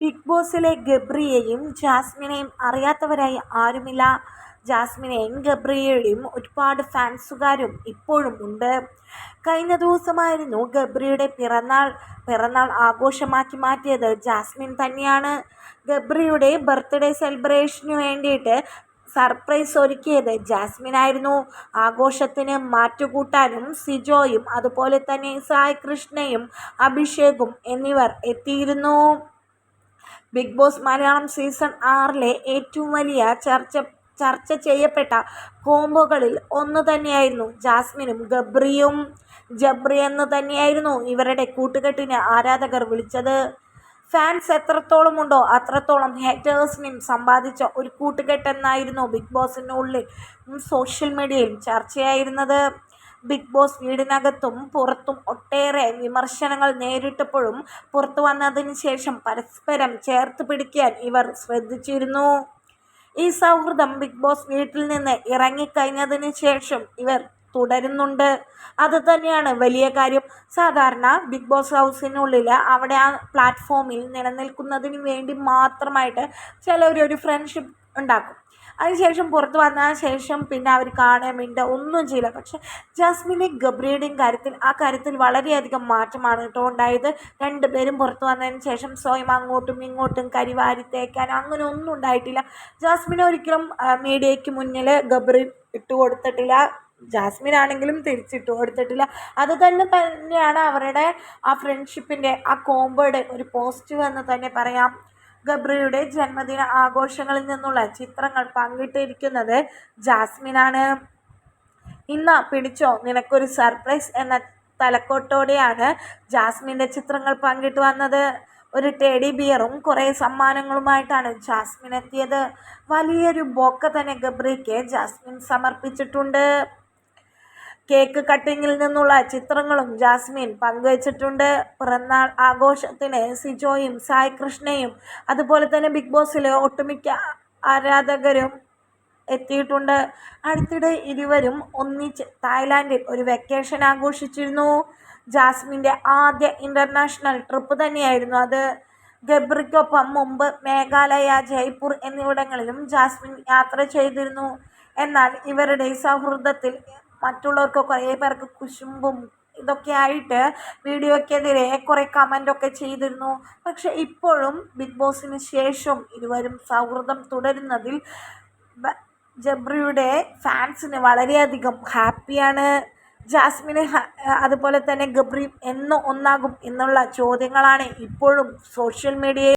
Big ബോസിലെ ഗബ്രിയെയും ജാസ്മിനെയും അറിയാത്തവരായി ആരുമില്ല. ജാസ്മിനെയും ഗബ്രിയെയും ഒരുപാട് ഫാൻസുകാരും ഇപ്പോഴും ഉണ്ട്. കഴിഞ്ഞ ദിവസമായിരുന്നു ഗബ്രിയുടെ പിറന്നാൾ. പിറന്നാൾ ആഘോഷമാക്കി മാറ്റിയത് ജാസ്മിൻ തന്നെയാണ്. ഗബ്രിയുടെ ബർത്ത്ഡേ സെലിബ്രേഷന് വേണ്ടിയിട്ട് സർപ്രൈസ് ഒരുക്കിയത് ജാസ്മിനായിരുന്നു. ആഘോഷത്തിന് മാറ്റുകൂട്ടാനും സിജോയും അതുപോലെ തന്നെ സായ് കൃഷ്ണയും അഭിഷേകും എന്നിവർ എത്തിയിരുന്നു. ബിഗ് ബോസ് മലയാളം സീസൺ ആറിലെ ഏറ്റവും വലിയ ചർച്ച ചർച്ച ചെയ്യപ്പെട്ട കോംബോകളിൽ ഒന്ന് തന്നെയായിരുന്നു. ജാസ്മിനും ഗബ്രിയും ജബ്രി എന്ന് തന്നെയായിരുന്നു ഇവരുടെ കൂട്ടുകെട്ടിന് ആരാധകർ വിളിച്ചത്. ഫാൻസ് എത്രത്തോളം ഉണ്ടോ അത്രത്തോളം ഹേറ്റേഴ്സിനെയും സമ്പാദിച്ച ഒരു കൂട്ടുകെട്ടെന്നായിരുന്നു ബിഗ് ബോസിനുള്ളിൽ സോഷ്യൽ മീഡിയയിൽ ചർച്ചയായിരുന്നത്. ബിഗ് ബോസ് വീടിനകത്തും പുറത്തും ഒട്ടേറെ വിമർശനങ്ങൾ നേരിട്ടപ്പോഴും പുറത്തു വന്നതിന് ശേഷം പരസ്പരം ചേർത്ത് പിടിക്കാൻ ഇവർ ശ്രദ്ധിച്ചിരുന്നു. ഈ സൗഹൃദം ബിഗ് ബോസ് വീട്ടിൽ നിന്ന് ഇറങ്ങിക്കഴിഞ്ഞതിന് ശേഷം ഇവർ തുടരുന്നുണ്ട്. അത് തന്നെയാണ് വലിയ കാര്യം. സാധാരണ ബിഗ് ബോസ് ഹൗസിനുള്ളിൽ അവിടെ ആ പ്ലാറ്റ്ഫോമിൽ നിലനിൽക്കുന്നതിന് വേണ്ടി മാത്രമായിട്ട് ചിലവരൊരു ഫ്രണ്ട്ഷിപ്പ് ഉണ്ടാക്കും. അതിനുശേഷം പുറത്ത് വന്ന ശേഷം പിന്നെ അവർ കാണാൻ മിണ്ട ഒന്നും ചെയ്യില്ല. പക്ഷേ ജാസ്മിന്റെ ഗബ്രിയുടെയും കാര്യത്തിൽ ആ കാര്യത്തിൽ വളരെയധികം മാറ്റമാണ് കേട്ടോ ഉണ്ടായത്. രണ്ടുപേരും പുറത്ത് വന്നതിന് ശേഷം സ്വയം അങ്ങോട്ടും ഇങ്ങോട്ടും കരിവാരി തേക്കാൻ അങ്ങനെ ഒന്നും ഉണ്ടായിട്ടില്ല. ജാസ്മിൻ ഒരിക്കലും മീഡിയയ്ക്ക് മുന്നിൽ ഗബ്രി ഇട്ട് കൊടുത്തിട്ടില്ല. ജാസ്മിൻ ആണെങ്കിലും തിരിച്ചിട്ട് കൊടുത്തിട്ടില്ല. അത് തന്നെ തന്നെയാണ് അവരുടെ ആ ഫ്രണ്ട്ഷിപ്പിന്റെ ആ കോമ്പോയുടെ ഒരു പോസിറ്റീവ് എന്ന് തന്നെ പറയാം. ഗബ്രിയുടെ ജന്മദിന ആഘോഷങ്ങളിൽ നിന്നുള്ള ചിത്രങ്ങൾ പങ്കിട്ടിരിക്കുന്നത് ജാസ്മിനാണ്. ഇന്ന് പിടിച്ചോ? നിനക്കൊരു സർപ്രൈസ് എന്ന തലക്കോട്ടോടെയാണ് ജാസ്മിന്റെ ചിത്രങ്ങൾ പങ്കിട്ട് വന്നത്. ഒരു ടെഡി ബിയറും കുറേ സമ്മാനങ്ങളുമായിട്ടാണ് ജാസ്മിൻ എത്തിയത് വലിയൊരു ബോക്ക തന്നെ ഗബ്രിക്ക് ജാസ്മിൻ സമർപ്പിച്ചിട്ടുണ്ട്. കേക്ക് കട്ടിങ്ങിൽ നിന്നുള്ള ചിത്രങ്ങളും ജാസ്മിൻ പങ്കുവച്ചിട്ടുണ്ട്. പിറന്നാൾ ആഘോഷത്തിന് സിജോയും സായ് കൃഷ്ണയും അതുപോലെ തന്നെ ബിഗ് ബോസിലെ ഒട്ടുമിക്ക ആരാധകരും എത്തിയിട്ടുണ്ട്. അടുത്തിടെ ഇരുവരും ഒന്നിച്ച് തായ്ലാൻഡിൽ ഒരു വെക്കേഷൻ ആഘോഷിച്ചിരുന്നു. ജാസ്മിന്റെ ആദ്യ ഇന്റർനാഷണൽ ട്രിപ്പ് തന്നെയായിരുന്നു അത്. ഗബ്രിക്കൊപ്പം മുമ്പ് മേഘാലയ ജയ്പൂർ എന്നിവിടങ്ങളിലും ജാസ്മിൻ യാത്ര ചെയ്തിരുന്നു. എന്നാൽ ഇവരുടെ സൗഹൃദത്തിൽ മറ്റുള്ളവർക്ക് കുറേ പേർക്ക് കുശുമ്പും ഇതൊക്കെ ആയിട്ട് വീഡിയോക്കെതിരെ കുറേ കമന്റൊക്കെ ചെയ്തിരുന്നു. പക്ഷെ ഇപ്പോഴും ബിഗ് ബോസിന് ശേഷം ഇരുവരും സൗഹൃദം തുടരുന്നതിൽ ജബ്രിയുടെ ഫാൻസിന് വളരെയധികം ഹാപ്പിയാണ്. ജാസ്മിന് അതുപോലെ തന്നെ ഗബ്രി എന്ന് ഒന്നാകും എന്നുള്ള ചോദ്യങ്ങളാണ് ഇപ്പോഴും സോഷ്യൽ മീഡിയയിൽ